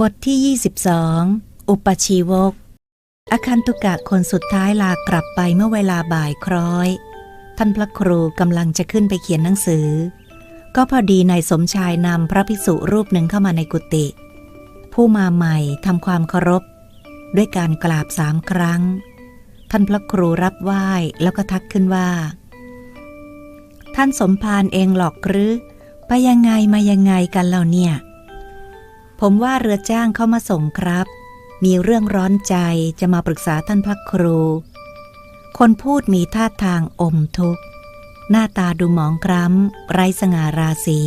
บทที่ 22 อุปชีวก อาคันตุกะคนสุดท้ายลากลับไปเมื่อเวลาบ่ายคล้อย ท่านพระครูกำลังจะขึ้นไปเขียนหนังสือ ก็พอดีนายสมชายนำพระภิกษุรูปหนึ่งเข้ามาในกุฏิ ผู้มาใหม่ทำความเคารพ ด้วยการกราบสามครั้ง ท่านพระครูรับไหว้แล้วก็ทักขึ้นว่า ท่านสมภารเองหรอกหรือ ไปยังไงมายังไงกันเราเนี่ย ผมว่าเรือจ้างเข้ามาส่งครับ มีเรื่องร้อนใจจะมาปรึกษาท่านพระครู คนพูดมีท่าทางอมทุกข์ หน้าตาดูหมองคล้ำ ไร้สง่าราศี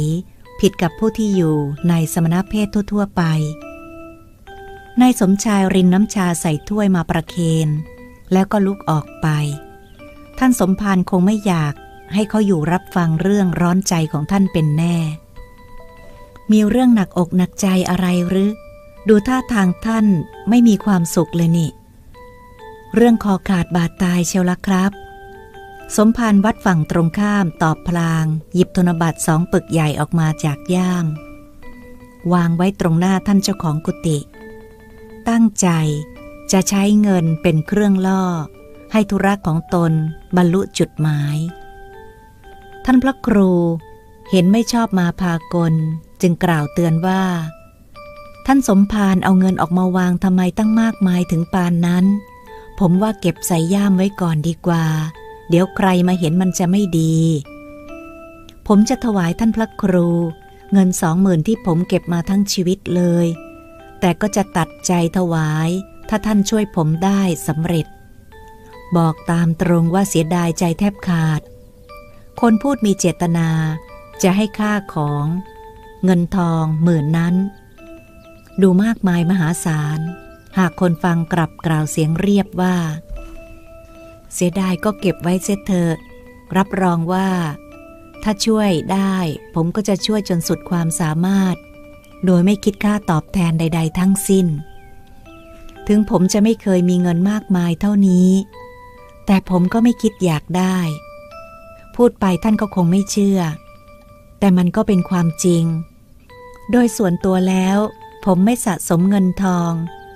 ผิดกับผู้ที่อยู่ในสมณเพศทั่ว ๆ ไป นายสมชายรินน้ำชาใส่ถ้วยมาประเคน แล้วก็ลุกออกไป ท่านสมภารคงไม่อยากให้เขาอยู่รับฟังเรื่องร้อนใจของท่านเป็นแน่ มีเรื่องหนักอกหนักใจอะไรหรือ ดูท่าทางท่านไม่มีความสุขเลยนี่ เรื่องคอขาดบาดตายเชียวละครับ สมภารวัดฝั่งตรงข้ามตอบพลาง หยิบธนบัตรสองปึกใหญ่ออกมาจากย่าม วางไว้ตรงหน้าท่านเจ้าของกุฏิตั้งใจจะใช้เงินเป็นเครื่องล่อ ให้ธุระของตนบรรลุจุดหมาย ท่านพระครูเห็นไม่ชอบมาพากล จึงกล่าวเตือนว่า ท่านสมภารเอาเงินออกมาวางทำไมตั้งมากมายถึงปานนั้น ผมว่าเก็บใส่ย่ามไว้ก่อนดีกว่า เดี๋ยวใครมาเห็นมันจะไม่ดี ผมจะถวายท่านพระครู เงินสองหมื่นที่ผมเก็บมาทั้งชีวิตเลย แต่ก็จะตัดใจถวาย ถ้าท่านช่วยผมได้สำเร็จ บอกตามตรงว่าเสียดายใจแทบขาด คนพูดมีเจตนาจะให้ค่าของ เงินทองหมื่นนั้น ดูมากมายมหาศาล หากคนฟังกลับกล่าวเสียงเรียบว่า เสียดายก็เก็บไว้เสียเถอะรับรองว่า ถ้าช่วยได้ ผมก็จะช่วยจนสุดความสามารถ โดยไม่คิดค่าตอบแทนใด ๆ ทั้งสิ้น ถึงผมจะไม่เคยมีเงินมากมายเท่านี้ แต่ผมก็ไม่คิดอยากได้ พูดไปท่านก็คงไม่เชื่อ แต่มันก็เป็นความจริง โดยส่วนตัวแล้ว ผมไม่สะสมเงินทอง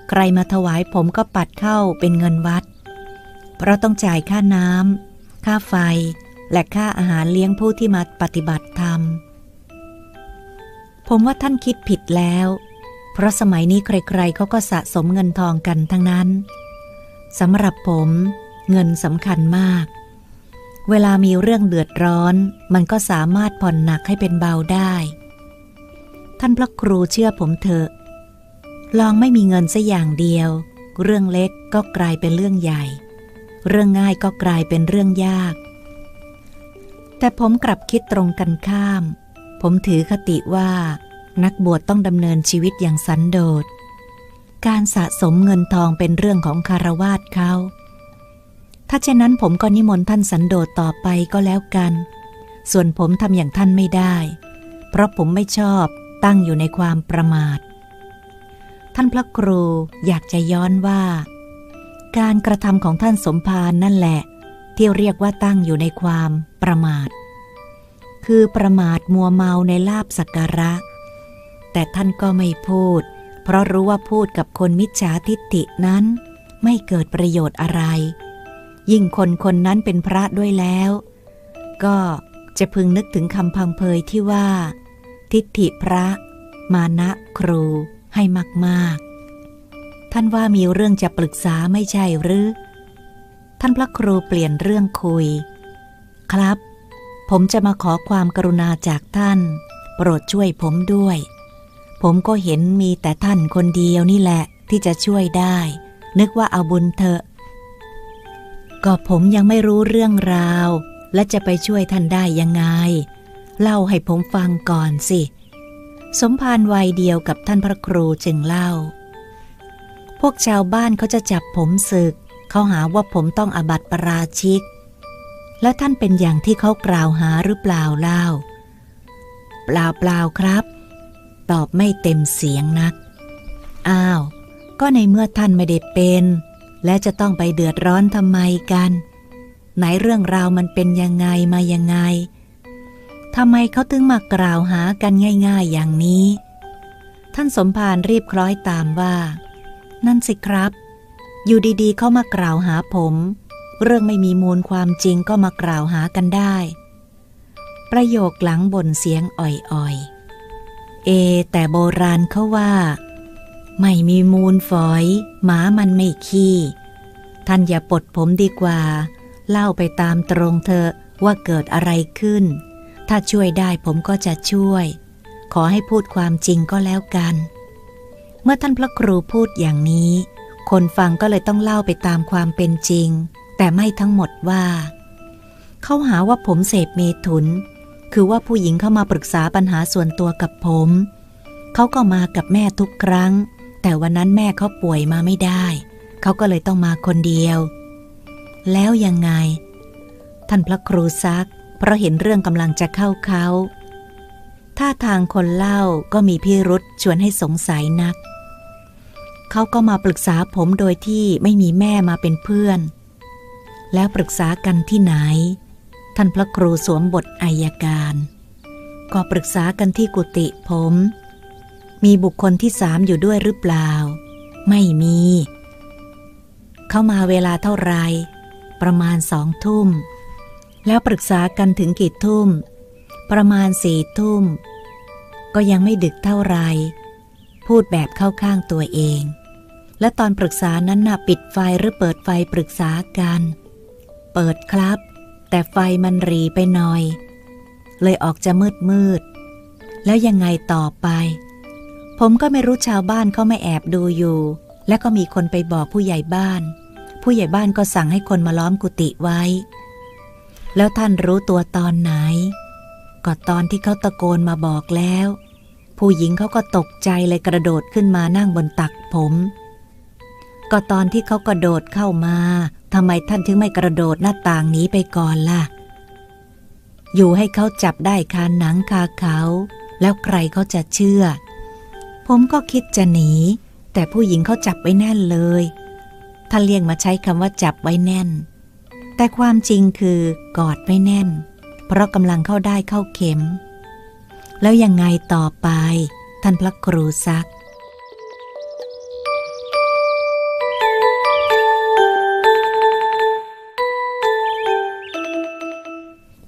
ใครมาถวายผมก็ปัดเข้าเป็นเงินวัด เพราะต้องจ่ายค่าน้ำค่าไฟ และค่าอาหารเลี้ยงผู้ที่มาปฏิบัติธรรม ผมว่าท่านคิดผิดแล้ว เพราะสมัยนี้ใครๆเขาก็สะสมเงินทองกันทั้งนั้นสำหรับผมเงินสำคัญมาก เวลามีเรื่องเดือดร้อน มันก็สามารถผ่อนหนักให้เป็นเบาได้ ท่านพระครูเชื่อผมเถอะ ลองไม่มีเงินสัอย่างเดียว เรื่องเล็กก็กลายเป็นเรื่องใหญ่ เรื่องง่ายก็กลายเป็นเรื่องยาก แต่ผมกลับคิดตรงกันข้าม ผมถือคติว่า นักบวชต้องดำเนินชีวิตอย่างสันโดษ การสะสมเงินทองเป็นเรื่องของคารวาสเขาถ้าเช่นนั้นผมก็นิมนต์ท่านสันโดษต่อไปก็แล้วกัน ส่วนผมทำอย่างท่านไม่ได้ เพราะผมไม่ชอบ ตั้งอยู่ในความประมาท ท่านพระครูอยากจะย้อนว่า การกระทำของท่านสมภารนั่นแหละ ที่เรียกว่าตั้งอยู่ในความประมาท คือประมาทมัวเมาในลาบสักการะ แต่ท่านก็ไม่พูด เพราะรู้ว่าพูดกับคนมิจฉาทิฏฐินั้น ไม่เกิดประโยชน์อะไร ยิ่งคนคนนั้นเป็นพระด้วยแล้ว ก็จะพึงนึกถึงคำพังเพยที่ว่า ทิฏฐิพระ มานะครูให้มากๆ ท่านว่ามีเรื่องจะปรึกษาไม่ใช่หรือ ท่านพระครูเปลี่ยนเรื่องคุย ครับ ผมจะมาขอความกรุณาจากท่าน โปรดช่วยผมด้วย ผมก็เห็นมีแต่ท่านคนเดียวนี่แหละที่จะช่วยได้ นึกว่าเอาบุญเถอะ ก็ผมยังไม่รู้เรื่องราว และจะไปช่วยท่านได้ยังไง เล่าให้ผมฟังก่อนสิ สมภารวัยเดียวกับท่านพระครูจึงเล่า พวกชาวบ้านเขาจะจับผมศึก เขาหาว่าผมต้องอาบัติปาราชิก และท่านเป็นอย่างที่เขากล่าวหาหรือเปล่าเล่า เปล่าเปล่าครับ ตอบไม่เต็มเสียงนัก อ้าว ก็ในเมื่อท่านไม่ได้เป็น และจะต้องไปเดือดร้อนทำไมกัน ไหนเรื่องราวมันเป็นยังไงมายังไง ทำไมเขาถึงมากล่าวหากันง่าย ๆ อย่างนี้ ท่านสมภารรีบคล้อยตามว่า นั่นสิครับ อยู่ดีๆ เขามากล่าวหาผม เรื่องไม่มีมูลความจริงก็มากล่าวหากันได้ ประโยคหลังบ่นเสียงอ่อยๆ เอ แต่โบราณเขาว่า ไม่มีมูลฝอย หมามันไม่ขี้ ท่านอย่าปลดผมดีกว่า เล่าไปตามตรงเธอว่าเกิดอะไรขึ้น ถ้าช่วยได้ผมก็จะช่วย ขอให้พูดความจริงก็แล้วกัน เมื่อท่านพระครูพูดอย่างนี้ คนฟังก็เลยต้องเล่าไปตามความเป็นจริง แต่ไม่ทั้งหมดว่า เขาหาว่าผมเสพเมถุน คือว่าผู้หญิงเข้ามาปรึกษาปัญหาส่วนตัวกับผม เขาก็มากับแม่ทุกครั้ง แต่วันนั้นแม่เขาป่วยมาไม่ได้ เขาก็เลยต้องมาคนเดียว แล้วยังไง ท่านพระครูซัก เพราะเห็นเรื่องกำลังจะเข้าเขาท่าทางคนเล่าก็มีพิรุษชวนให้สงสัยนัก เขาก็มาปรึกษาผมโดยที่ไม่มีแม่มาเป็นเพื่อน แล้วปรึกษากันที่ไหน ท่านพระครูสวมบทอายการ ก็ปรึกษากันที่กุฏิผม มีบุคคลที่สามอยู่ด้วยหรือเปล่า ไม่มี เข้ามาเวลาเท่าไร ประมาณสองทุ่ม แล้วปรึกษากันถึงกี่ทุ่ม ประมาณสี่ทุ่ม ก็ยังไม่ดึกเท่าไร พูดแบบเข้าข้างตัวเอง และตอนปรึกษานั้นน่ะปิดไฟหรือเปิดไฟปรึกษากัน เปิดครับ แต่ไฟมันรีไปหน่อย เลยออกจะมืดมืด แล้วยังไงต่อไป ผมก็ไม่รู้ชาวบ้านเขาไม่แอบดูอยู่ และก็มีคนไปบอกผู้ใหญ่บ้าน ผู้ใหญ่บ้านก็สั่งให้คนมาล้อมกุฏิไว้ แล้วท่านรู้ตัวตอนไหน ก็ตอนที่เขาตะโกนมาบอกแล้ว ผู้หญิงเขาก็ตกใจเลยกระโดดขึ้นมานั่งบนตักผม ก็ตอนที่เขากระโดดเข้ามาทำไมท่านถึงไม่กระโดดหน้าต่างหนีไปก่อนล่ะ อยู่ให้เขาจับได้คาหนังคาเขา แล้วใครเขาจะเชื่อ ผมก็คิดจะหนี แต่ผู้หญิงเขาจับไว้แน่นเลยท่านเลี่ยงมาใช้คำว่าจับไว้แน่น แต่ความจริงคือกอดไว้แน่น เพราะกำลังเข้าได้เข้าเข็ม แล้วยังไงต่อไป ท่านพระครูซัก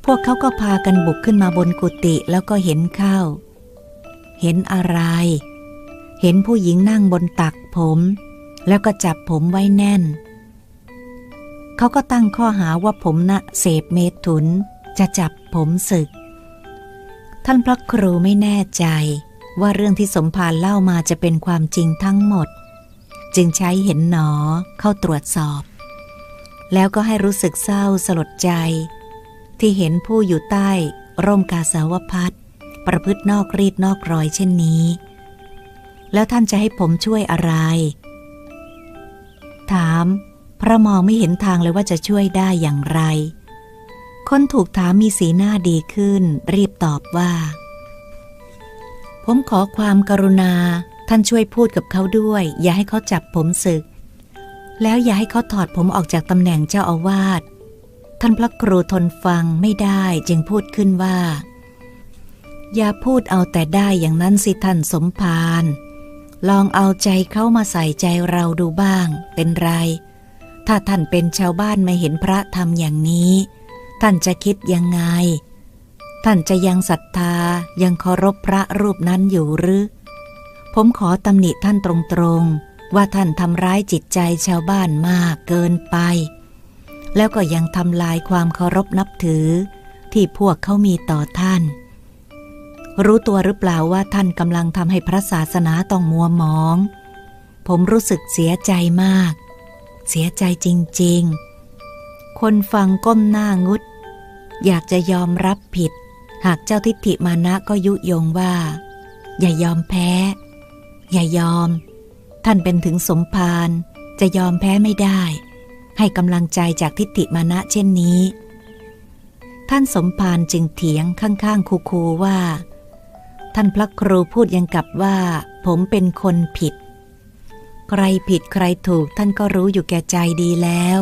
พวกเขาก็พากันบุกขึ้นมาบนกุฏิแล้วก็เห็นเข้าเห็นอะไร เห็นผู้หญิงนั่งบนตักผม แล้วก็จับผมไว้แน่น เขาก็ตั้งข้อหาว่าผมนะเสพเมถุน จะจับผมศึก ท่านพระครูไม่แน่ใจ ว่าเรื่องที่สมภารเล่ามาจะเป็นความจริงทั้งหมด จึงใช้เห็นหนอเข้าตรวจสอบ แล้วก็ให้รู้สึกเศร้าสลดใจ ที่เห็นผู้อยู่ใต้ร่มกาสาวพัดประพฤตินอกรีดนอกรอยเช่นนี้ แล้วท่านจะให้ผมช่วยอะไร ถาม พระมองไม่เห็นทางเลยว่าจะช่วยได้อย่างไร คนถูกถามมีสีหน้าดีขึ้น รีบตอบว่า ผมขอความกรุณา ท่านช่วยพูดกับเขาด้วย อย่าให้เขาจับผมศึก แล้วอย่าให้เขาถอดผมออกจากตำแหน่งเจ้าอาวาสท่านพระครูทนฟังไม่ได้จึงพูดขึ้นว่า อย่าพูดเอาแต่ได้อย่างนั้นสิท่านสมภารลองเอาใจเขามาใส่ใจเราดูบ้าง เป็นไร ถ้าท่านเป็นชาวบ้านไม่เห็นพระทำอย่างนี้ ท่านจะคิดยังไง ท่านจะยังศรัทธายังเคารพพระรูปนั้นอยู่หรือ ผมขอตำหนิท่านตรงๆ ว่าท่านทำร้ายจิตใจชาวบ้านมากเกินไป แล้วก็ยังทำลายความเคารพนับถือ ที่พวกเขามีต่อท่าน รู้ตัวหรือเปล่าว่าท่านกำลังทำให้พระศาสนาต้องมัวหมอง ผมรู้สึกเสียใจมาก เสียใจจริง ๆ คนฟังก้มหน้างุด อยากจะยอมรับผิด หากเจ้าทิฏฐิมานะก็ยุยงว่า อย่ายอมแพ้ อย่ายอม ท่านเป็นถึงสมภารจะยอมแพ้ไม่ได้ ให้กำลังใจจากทิฏฐิมานะเช่นนี้ ท่านสมภารจึงเถียงข้างๆคูๆว่า ท่านพระครูพูดยังกับว่า ผมเป็นคนผิด ใครผิดใครถูกท่านก็รู้อยู่แก่ใจดีแล้ว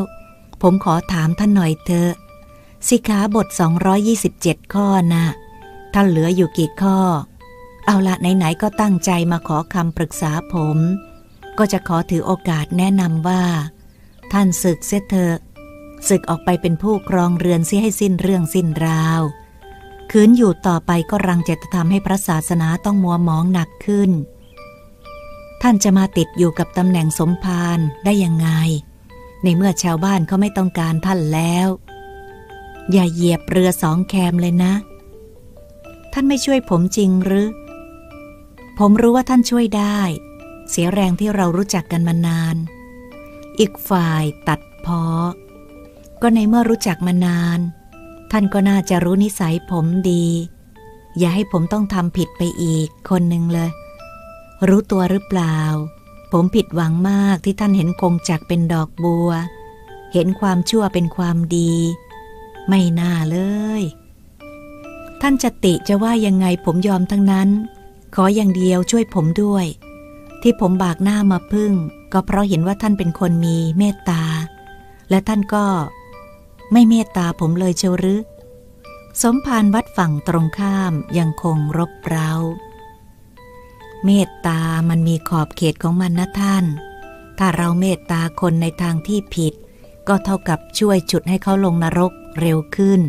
ผมขอถามท่านหน่อยเถอะสิขาบท 227 ข้อนะ ท่านเหลืออยู่กี่ข้อ เอาละไหนๆก็ตั้งใจมาขอคำปรึกษาผม ก็จะขอถือโอกาสแนะนำว่า ท่านศึกเสียเถอะศึกออกไปเป็นผู้ครองเรือนเสียให้สิ้นเรื่องสิ้นราว คืนอยู่ต่อไปก็รังจะทำให้พระศาสนาต้องมัวมองหนักขึ้น ท่านจะมาติดอยู่กับตำแหน่งสมภารได้ยังไง ในเมื่อชาวบ้านเขาไม่ต้องการท่านแล้ว อย่าเหยียบเรือสองแคมเลยนะ ท่านไม่ช่วยผมจริงหรือ ผมรู้ว่าท่านช่วยได้ เสียแรงที่เรารู้จักกันมานาน อีกฝ่ายตัดพาะก็ในเมื่อรู้จักมานาน ท่านก็น่าจะรู้นิสัยผมดี อย่าให้ผมต้องทำผิดไปอีกคนหนึ่งเลย รู้ตัวหรือเปล่า ผมผิดหวังมากที่ท่านเห็นคงจักเป็นดอกบัว เห็นความชั่วเป็นความดี ไม่น่าเลย ท่านจติจะว่ายังไงผมยอมทั้งนั้น ขออย่างเดียวช่วยผมด้วย ที่ผมบากหน้ามาพึ่ง ก็เพราะเห็นว่าท่านเป็นคนมีเมตตา และท่านก็ ไม่เมตตาผมเลยเชียวหรือสมภารวัดฝั่งตรงข้ามยังคงรบเร้า เมตตามันมีขอบเขตของมันนะท่าน ถ้าเราเมตตาคนในทางที่ผิด ก็เท่ากับช่วยจุดให้เขาลงนรกเร็วขึ้น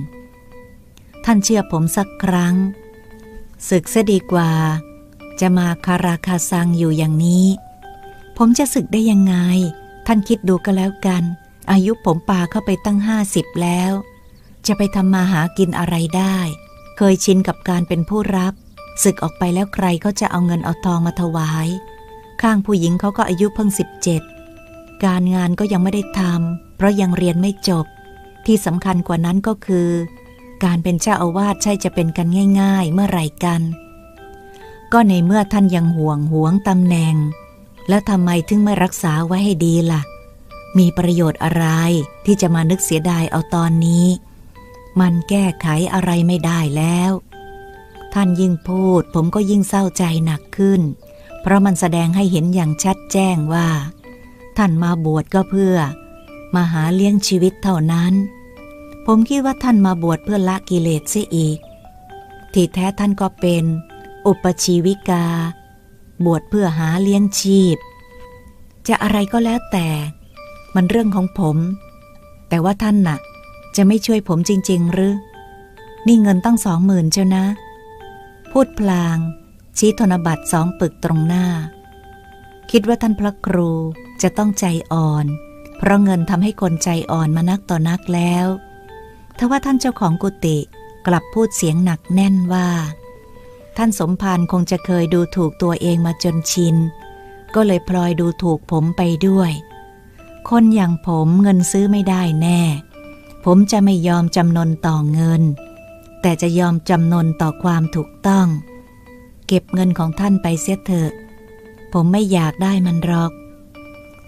ท่านเชื่อผมสักครั้ง ศึกเสียดีกว่า จะมาคาราคาซังอยู่อย่างนี้ ผมจะศึกได้ยังไง ท่านคิดดูก็แล้วกัน อายุผมปาเข้าไปตั้งห้าสิบแล้ว จะไปทำมาหากินอะไรได้ เคยชินกับการเป็นผู้รับ ศึกออกไปแล้วใครเขาจะเอาเงินเอาทองมาถวาย ข้างผู้หญิงเขาก็อายุเพิ่งสิบเจ็ดการงานก็ยังไม่ได้ทำเพราะยังเรียนไม่จบ ที่สำคัญกว่านั้นก็คือ การเป็นเจ้าอาวาสใช่จะเป็นกันง่าย ๆ เมื่อไรกัน ก็ในเมื่อท่านยังห่วงห่วงตำแหน่ง แล้วทำไมถึงไม่รักษาไว้ให้ดีละ่ะ มีประโยชน์อะไรที่จะมานึกเสียดายเอาตอนนี้ มันแก้ไขอะไรไม่ได้แล้ว ท่านยิ่งพูด ผมก็ยิ่งเศร้าใจหนักขึ้น เพราะมันแสดงให้เห็นอย่างชัดแจ้งว่า ท่านมาบวชก็เพื่อ มาหาเลี้ยงชีวิตเท่านั้น ผมคิดว่าท่านมาบวชเพื่อละกิเลสเสียอีก ที่แท้ท่านก็เป็น อุปชีวิกา บวชเพื่อหาเลี้ยงชีพ จะอะไรก็แล้วแต่ มันเรื่องของผม แต่ว่าท่านน่ะ จะไม่ช่วยผมจริง ๆ หรือนี่เงินตั้งสองหมื่นเจ้านะ พูดพลาง ชี้ธนบัตรสองปึกตรงหน้า คิดว่าท่านพระครูจะต้องใจอ่อน เพราะเงินทำให้คนใจอ่อนมานักต่อนักแล้วทว่าท่านเจ้าของกุฏิกลับพูดเสียงหนักแน่นว่า ท่านสมภารคงจะเคยดูถูกตัวเองมาจนชิน ก็เลยพลอยดูถูกผมไปด้วย คนอย่างผมเงินซื้อไม่ได้แน่ ผมจะไม่ยอมจำนนต่อเงิน แต่จะยอมจำนนต่อความถูกต้อง เก็บเงินของท่านไปเสียเถอะ ผมไม่อยากได้มันหรอก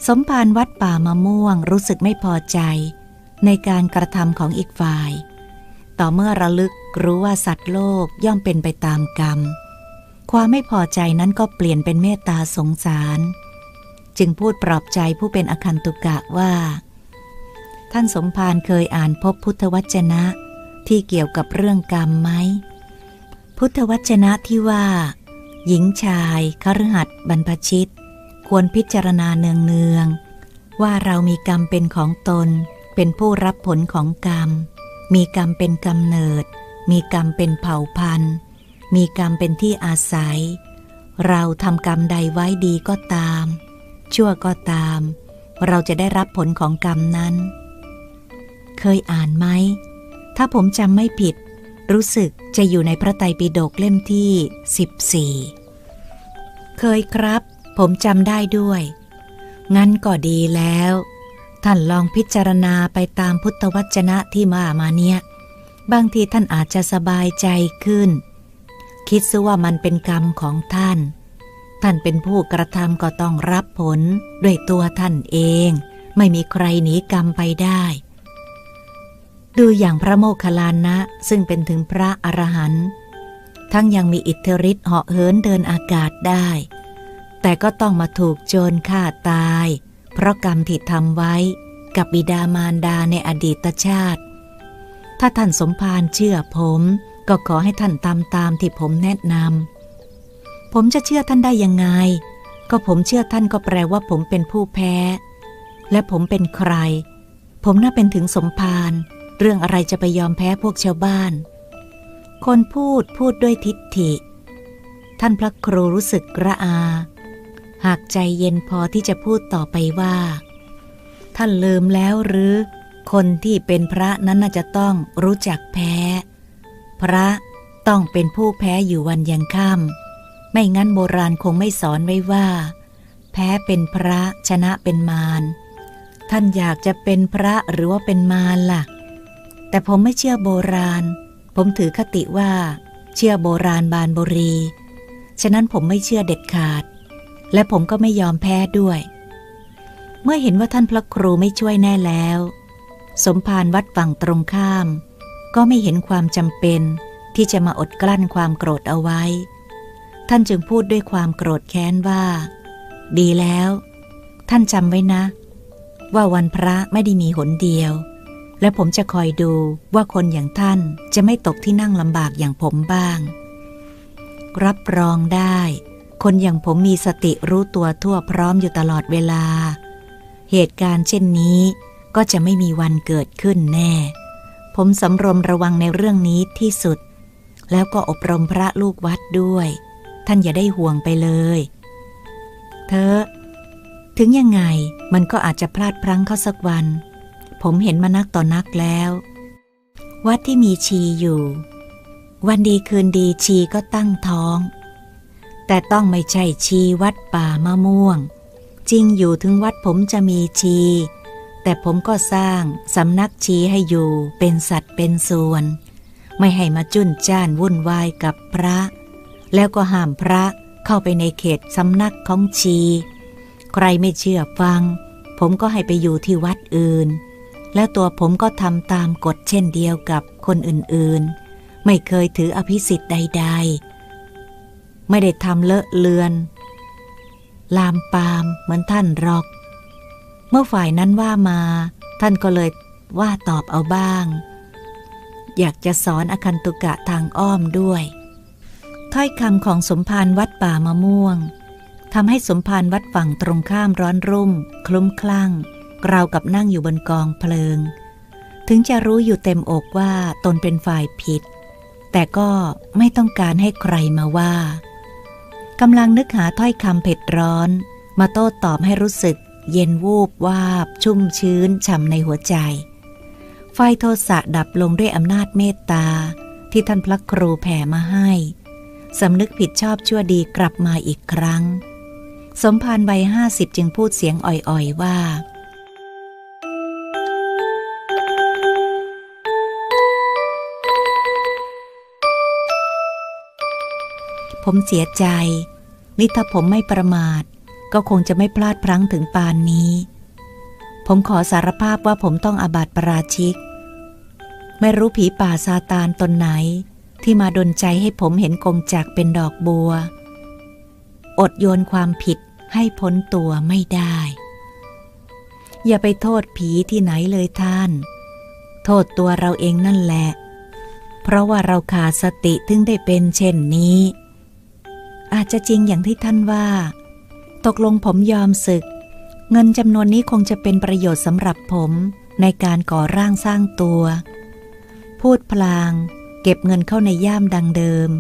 สมภารวัดป่ามะม่วงรู้สึกไม่พอใจ ในการกระทำของอีกฝ่าย ต่อเมื่อระลึกรู้ว่าสัตว์โลกย่อมเป็นไปตามกรรม ความไม่พอใจนั้นก็เปลี่ยนเป็นเมตตาสงสาร จึงพูดปลอบใจผู้เป็นอคันตุกะว่า ท่านสมภารเคยอ่านพบพุทธวจนะ ที่เกี่ยวกับเรื่องกรรมไหม พุทธวจนะที่ว่า หญิงชายคฤหัสถ์บรรพชิต ควรพิจารณาเนืองเนืองว่าเรามีกรรมเป็นของตน เป็นผู้รับผลของกรรม มีกรรมเป็นกำเนิด มีกรรมเป็นเผ่าพันธุ์ มีกรรมเป็นที่อาศัย เราทำกรรมใดไว้ดีก็ตาม ชั่วก็ตาม เราจะได้รับผลของกรรมนั้น เคยอ่านไหม ถ้าผมจำไม่ผิด รู้สึกจะอยู่ในพระไตรปิฎกเล่มที่ 14 เคยครับ ผมจำได้ด้วย งั้นก็ดีแล้ว ท่านลองพิจารณาไปตามพุทธวจนะที่มามาเนี่ย บางทีท่านอาจจะสบายใจขึ้น คิดซะว่ามันเป็นกรรมของท่าน ท่านเป็นผู้กระทำก็ต้องรับผลด้วยตัวท่านเอง ไม่มีใครหนีกรรมไปได้ ดูอย่างพระโมคคัลลานะซึ่งเป็นถึงพระอรหันต์ทั้งยังมีอิทธิฤทธิ์เหาะเหินเดินอากาศได้ แต่ก็ต้องมาถูกโจรฆ่าตาย เพราะกรรมที่ทำไว้กับบิดามารดาในอดีตชาติ ถ้าท่านสมภารเชื่อผม ก็ขอให้ท่านตามตามที่ผมแนะนำผมจะเชื่อท่านได้ยังไง ก็ผมเชื่อท่านก็แปลว่าผมเป็นผู้แพ้ และผมเป็นใคร ผมน่าเป็นถึงสมภาร เรื่องอะไรจะไปยอมแพ้พวกชาวบ้าน คนพูดพูดด้วยทิฏฐิ ท่านพระครูรู้สึกระอา หากใจเย็นพอที่จะพูดต่อไปว่า ท่านลืมแล้วหรือ คนที่เป็นพระนั้นน่าจะต้องรู้จักแพ้ พระต้องเป็นผู้แพ้อยู่วันยังค่ำไม่งั้นโบราณคงไม่สอนไว้ว่า แพ้เป็นพระชนะเป็นมารท่านอยากจะเป็นพระหรือว่าเป็นมารล่ะ แต่ผมไม่เชื่อโบราณ ผมถือคติว่า เชื่อโบราณบานบุรี ฉะนั้นผมไม่เชื่อเด็ดขาด และผมก็ไม่ยอมแพ้ด้วย เมื่อเห็นว่าท่านพระครูไม่ช่วยแน่แล้ว สมภารวัดฝั่งตรงข้าม ก็ไม่เห็นความจำเป็น ที่จะมาอดกลั้นความโกรธเอาไว้ ท่านจึงพูดด้วยความโกรธแค้นว่า ดีแล้ว ท่านจำไว้นะ ว่าวันพระไม่ได้มีหนเดียว และผมจะคอยดูว่าคนอย่างท่านจะไม่ตกที่นั่งลำบากอย่างผมบ้าง รับรองได้ คนอย่างผมมีสติรู้ตัวทั่วพร้อมอยู่ตลอดเวลา เหตุการณ์เช่นนี้ก็จะไม่มีวันเกิดขึ้นแน่ ผมสำรวมระวังในเรื่องนี้ที่สุด แล้วก็อบรมพระลูกวัดด้วย ท่านอย่าได้ห่วงไปเลย เธอ ถึงยังไงมันก็อาจจะพลาดพลั้งเข้าสักวัน ผมเห็นมานักต่อนักแล้ว วัดที่มีชีอยู่ วันดีคืนดีชีก็ตั้งท้อง แต่ต้องไม่ใช่ชีวัดป่ามะม่วง จริงอยู่ถึงวัดผมจะมีชี แต่ผมก็สร้างสำนักชีให้อยู่เป็นสัตว์เป็นส่วน ไม่ให้มาจุนจ้านวุ่นวายกับพระ แล้วก็ห้ามพระเข้าไปในเขตสำนักของชี ใครไม่เชื่อฟังผมก็ให้ไปอยู่ที่วัดอื่น แล้วตัวผมก็ทำตามกฎเช่นเดียวกับคนอื่นๆ ไม่เคยถืออภิสิทธิ์ใด ๆ ไม่ได้ทำเลอะเลือน ลามปามเหมือนท่านหรอก เมื่อฝ่ายนั้นว่ามา ท่านก็เลยว่าตอบเอาบ้าง อยากจะสอนอคันตุกะทางอ้อมด้วย ถ้อยคำของสมภารวัดป่ามะม่วงทำให้สมภารวัดฝั่งตรงข้ามร้อนรุ่ม คลุ้มคลั่ง ราวกับนั่งอยู่บนกองเพลิง ถึงจะรู้อยู่เต็มอกว่าตนเป็นฝ่ายผิด แต่ก็ไม่ต้องการให้ใครมาว่ากำลังนึกหาถ้อยคำเผ็ดร้อน มาโต้ตอบให้รู้สึก เย็นวูบวาบ ชุ่มชื้นฉ่ำในหัวใจ ไฟโทสะดับลงด้วยอำนาจเมตตา ที่ท่านพระครูแผ่มาให้สำนึกผิดชอบชั่วดีกลับมาอีกครั้ง สมภารวัยห้าสิบจึงพูดเสียงอ่อยๆว่า ผมเสียใจ นี่ถ้าผมไม่ประมาท ก็คงจะไม่พลาดพลั้งถึงปานนี้ ผมขอสารภาพว่าผมต้องอาบัติปราชิก ไม่รู้ผีป่าซาตานตนไหน ที่มาดนใจให้ผมเห็นกงจักเป็นดอกบัว อดโยนความผิดให้พ้นตัวไม่ได้ อย่าไปโทษผีที่ไหนเลยท่าน โทษตัวเราเองนั่นแหละ เพราะว่าเราขาดสติถึงได้เป็นเช่นนี้ อาจจะจริงอย่างที่ท่านว่า ตกลงผมยอมศึก เงินจำนวนนี้คงจะเป็นประโยชน์สำหรับผมในการก่อร่างสร้างตัว พูดพลาง เก็บเงินเข้าในย่ามดังเดิม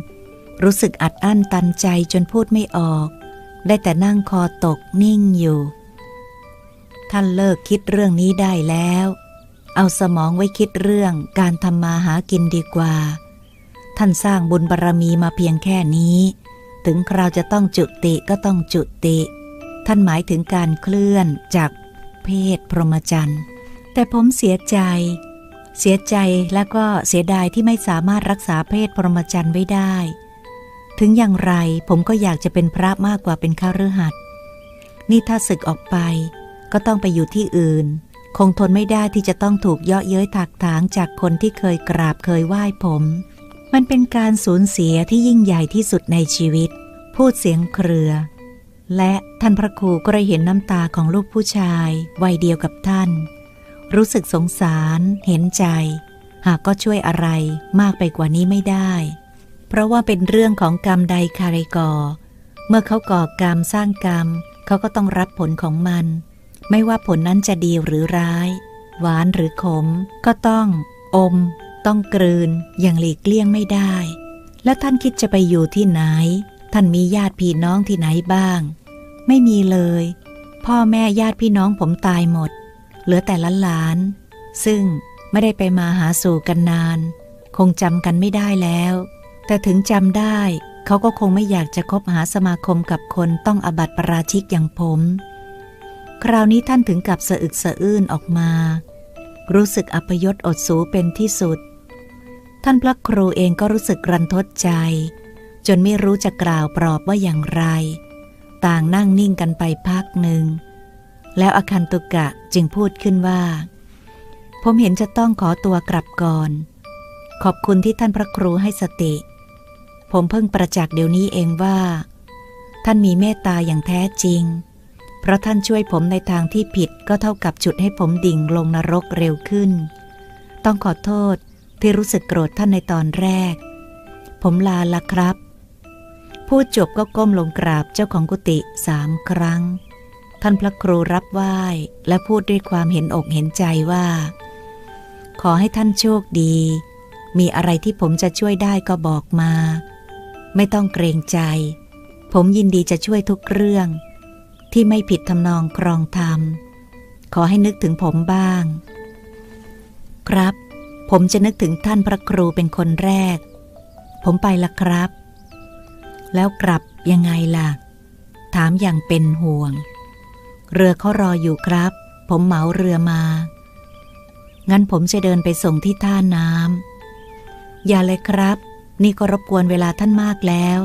รู้สึกอัดอั้นตันใจจนพูดไม่ออก ได้แต่นั่งคอตกนิ่งอยู่ ท่านเลิกคิดเรื่องนี้ได้แล้ว เอาสมองไว้คิดเรื่องการทำมาหากินดีกว่า ท่านสร้างบุญบารรมีมาเพียงแค่นี้ ถึงคราวจะต้องจุติก็ต้องจุติ ท่านหมายถึงการเคลื่อนจากเพศพรหมจรรย์ แต่ผมเสียใจ เสียใจแล้วก็เสียดายที่ไม่สามารถรักษาเพศพรหมจรรย์ไว้ได้ ถึงอย่างไรผมก็อยากจะเป็นพระมากกว่าเป็นข้ารือหัดนี่ถ้าศึกออกไป ก็ต้องไปอยู่ที่อื่น คงทนไม่ได้ที่จะต้องถูกเยาะเย้ยถักถางจากคนที่เคยกราบเคยไหว้ผม มันเป็นการสูญเสียที่ยิ่งใหญ่ที่สุดในชีวิต พูดเสียงเครือ และท่านพระครูก็ได้เห็นน้ำตาของลูกผู้ชายวัยเดียวกับท่าน รู้สึกสงสารเห็นใจ หากก็ช่วยอะไรมากไปกว่านี้ไม่ได้ เพราะว่าเป็นเรื่องของกรรมใดคาริกอเมื่อเขาก่อกรรมสร้างกรรม เขาก็ต้องรับผลของมัน ไม่ว่าผลนั้นจะดีหรือร้าย หวานหรือขม ก็ต้อง อม ต้องกลืนอย่างหลีกเลี่ยงไม่ได้ แล้วท่านคิดจะไปอยู่ที่ไหน ท่านมีญาติพี่น้องที่ไหนบ้าง ไม่มีเลย พ่อแม่ญาติพี่น้องผมตายหมด เหลือแต่ละหลาน ซึ่งไม่ได้ไปมาหาสู่กันนาน คงจำกันไม่ได้แล้ว แต่ถึงจำได้เขาก็คงไม่อยากจะคบหาสมาคมกับคนต้องอบัติปราชิกอย่างผม คราวนี้ท่านถึงกับสะอึกสะอื้นออกมา รู้สึกอัปยศอดสูเป็นที่สุด ท่านพระครูเองก็รู้สึกรันทดใจ จนไม่รู้จะกล่าวปลอบว่าอย่างไร ต่างนั่งนิ่งกันไปพักหนึ่ง แล้วอคันตุกะจึงพูดขึ้นว่า ผมเห็นจะต้องขอตัวกลับก่อน ขอบคุณที่ท่านพระครูให้สติ ผมเพิ่งประจักษ์เดี๋ยวนี้เองว่า ท่านมีเมตตาอย่างแท้จริง เพราะท่านช่วยผมในทางที่ผิดก็เท่ากับจุดให้ผมดิ่งลงนรกเร็วขึ้น ต้องขอโทษ ที่รู้สึกโกรธท่านในตอนแรก ผมลาละครับ พูดจบก็ก้มลงกราบเจ้าของกุฏิสามครั้ง ท่านพระครูรับไหว้และพูดด้วยความเห็นอกเห็นใจว่า ขอให้ท่านโชคดี มีอะไรที่ผมจะช่วยได้ก็บอกมา ไม่ต้องเกรงใจ ผมยินดีจะช่วยทุกเรื่อง ที่ไม่ผิดทำนองครองธรรมขอให้นึกถึงผมบ้าง ครับ ผมจะนึกถึงท่านพระครูเป็นคนแรก ผมไปละครับ แล้วกลับยังไงล่ะ ถามอย่างเป็นห่วง เรือเขารออยู่ครับ ผมเหมาเรือมา งั้นผมจะเดินไปส่งที่ท่าน้ำอย่าเลยครับ นี่ก็รบกวนเวลาท่านมากแล้ว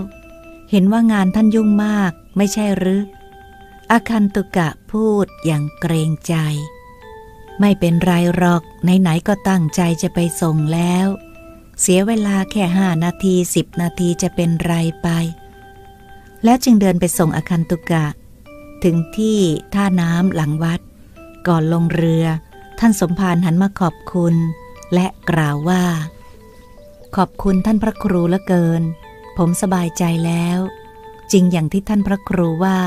เห็นว่างานท่านยุ่งมาก ไม่ใช่หรืออาคันตุกะพูดอย่างเกรงใจ ไม่เป็นไรหรอกไหนๆก็ตั้งใจจะไปส่งแล้ว เสียเวลาแค่ห้านาทีสิบนาทีจะเป็นไรไป แล้วจึงเดินไปส่งอคันตุกะ ถึงที่ท่าน้ำหลังวัด ก่อนลงเรือ ท่านสมภารหันมาขอบคุณ และกล่าวว่า ขอบคุณท่านพระครูลือเกิน ผมสบายใจแล้ว จริงอย่างที่ท่านพระครูว่า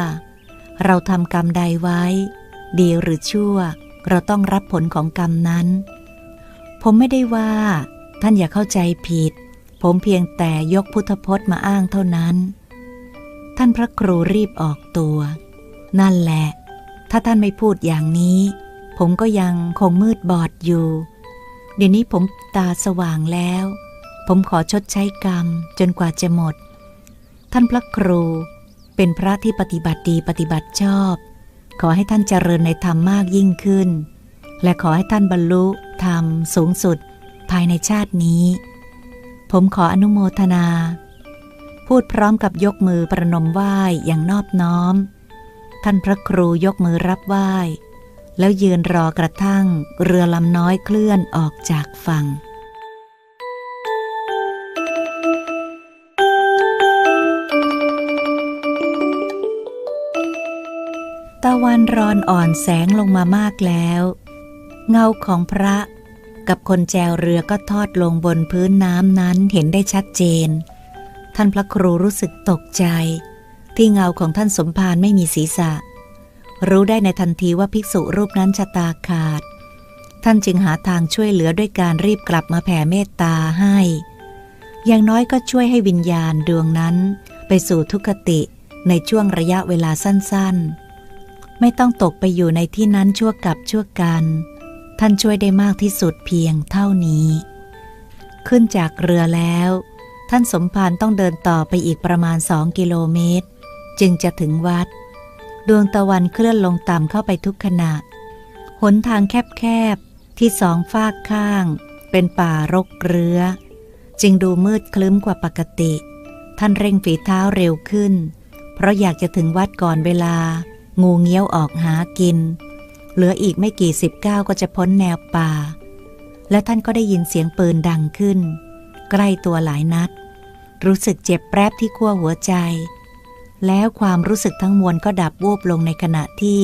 เราทำกรรมใดไว้ ดีหรือชั่ว เราต้องรับผลของกรรมนั้น ผมไม่ได้ว่า ท่านอย่าเข้าใจผิด ผมเพียงแต่ยกพุทธพจน์มาอ้างเท่านั้น ท่านพระครูรีบออกตัว นั่นแหละ ถ้าท่านไม่พูดอย่างนี้ ผมก็ยังคงมืดบอดอยู่ เดี๋ยวนี้ผมตาสว่างแล้ว ผมขอชดใช้กรรมจนกว่าจะหมด ท่านพระครูเป็นพระที่ปฏิบัติดีปฏิบัติชอบ ขอให้ท่านเจริญในธรรมมากยิ่งขึ้น และขอให้ท่านบรรลุธรรมสูงสุดภายในชาตินี้ ผมขออนุโมทนา พูดพร้อมกับยกมือประนมไหว้อย่างนอบน้อม ท่านพระครูยกมือรับไหว้ แล้วยืนรอกระทั่งเรือลำน้อยเคลื่อนออกจากฝั่ง ตะวันรอนอ่อนแสงลงมามากแล้ว เงาของพระกับคนแจวเรือก็ทอดลงบนพื้นน้ำนั้นเห็นได้ชัดเจน ท่านพระครูรู้สึกตกใจ ที่เงาของท่านสมภารไม่มีศีรษะ รู้ได้ในทันทีว่าภิกษุรูปนั้นชะตาขาด ท่านจึงหาทางช่วยเหลือด้วยการรีบกลับมาแผ่เมตตาให้ อย่างน้อยก็ช่วยให้วิญญาณดวงนั้น ไปสู่ทุกติในช่วงระยะเวลาสั้นๆ ไม่ต้องตกไปอยู่ในที่นั้นชั่วกับชั่วกัน ท่านช่วยได้มากที่สุดเพียงเท่านี้ ขึ้นจากเรือแล้ว ท่านสมภารต้องเดินต่อไปอีกประมาณสองกิโลเมตร จึงจะถึงวัด ดวงตะวันเคลื่อนลงต่ำเข้าไปทุกขณะ หนทางแคบๆ ที่สองฝากข้าง เป็นป่ารกเรื้อ จึงดูมืดคลึ้มกว่าปกติ ท่านเร่งฝีเท้าเร็วขึ้น เพราะอยากจะถึงวัดก่อนเวลา งูเงี้ยวออกหากิน เหลืออีกไม่กี่สิบก้าวก็จะพ้นแนวป่า และท่านก็ได้ยินเสียงปืนดังขึ้น ใกล้ตัวหลายนัด รู้สึกเจ็บแปรบที่ขั้วหัวใจ แล้วความรู้สึกทั้งมวลก็ดับวูบลงในขณะที่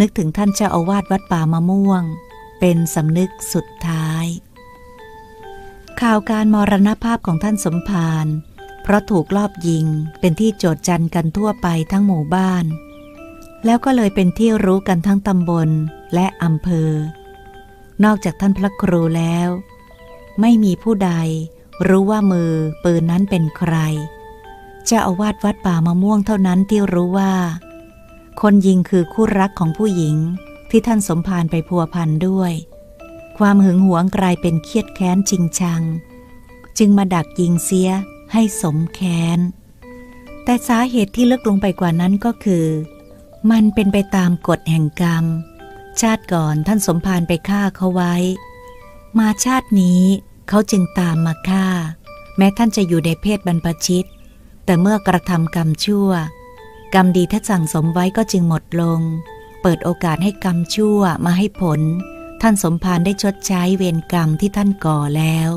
นึกถึงท่านเจ้าอาวาสวัดป่ามะม่วง เป็นสำนึกสุดท้าย ข่าวการมรณภาพของท่านสมภารเพราะถูกลอบยิงเป็นที่โจดจันกันทั่วไปทั้งหมู่บ้าน แล้วก็เลยเป็นที่รู้กันทั้งตำบลและอำเภอ นอกจากท่านพระครูแล้ว ไม่มีผู้ใดรู้ว่ามือปืนนั้นเป็นใครเจ้าอาวาสวัดป่ามะม่วงเท่านั้นที่รู้ว่า คนยิงคือคู่รักของผู้หญิงที่ท่านสมภารไปพัวพันด้วย ความหึงหวงกลายเป็นเครียดแค้นจริงชัง จึงมาดักยิงเสียให้สมแค้น แต่สาเหตุที่ลึกลงไปกว่านั้นก็คือ มันเป็นไปตามกฎแห่งกรรม ชาติก่อนท่านสมภารไปฆ่าเขาไว้ มาชาตินี้เขาจึงตามมาฆ่า แม้ท่านจะอยู่ในเพศบรรพชิต แต่เมื่อกระทำกรรมชั่ว กรรมดีที่สั่งสมไว้ก็จึงหมดลง เปิดโอกาสให้กรรมชั่วมาให้ผล ท่านสมภารได้ชดใช้เวรกรรมที่ท่านก่อแล้ว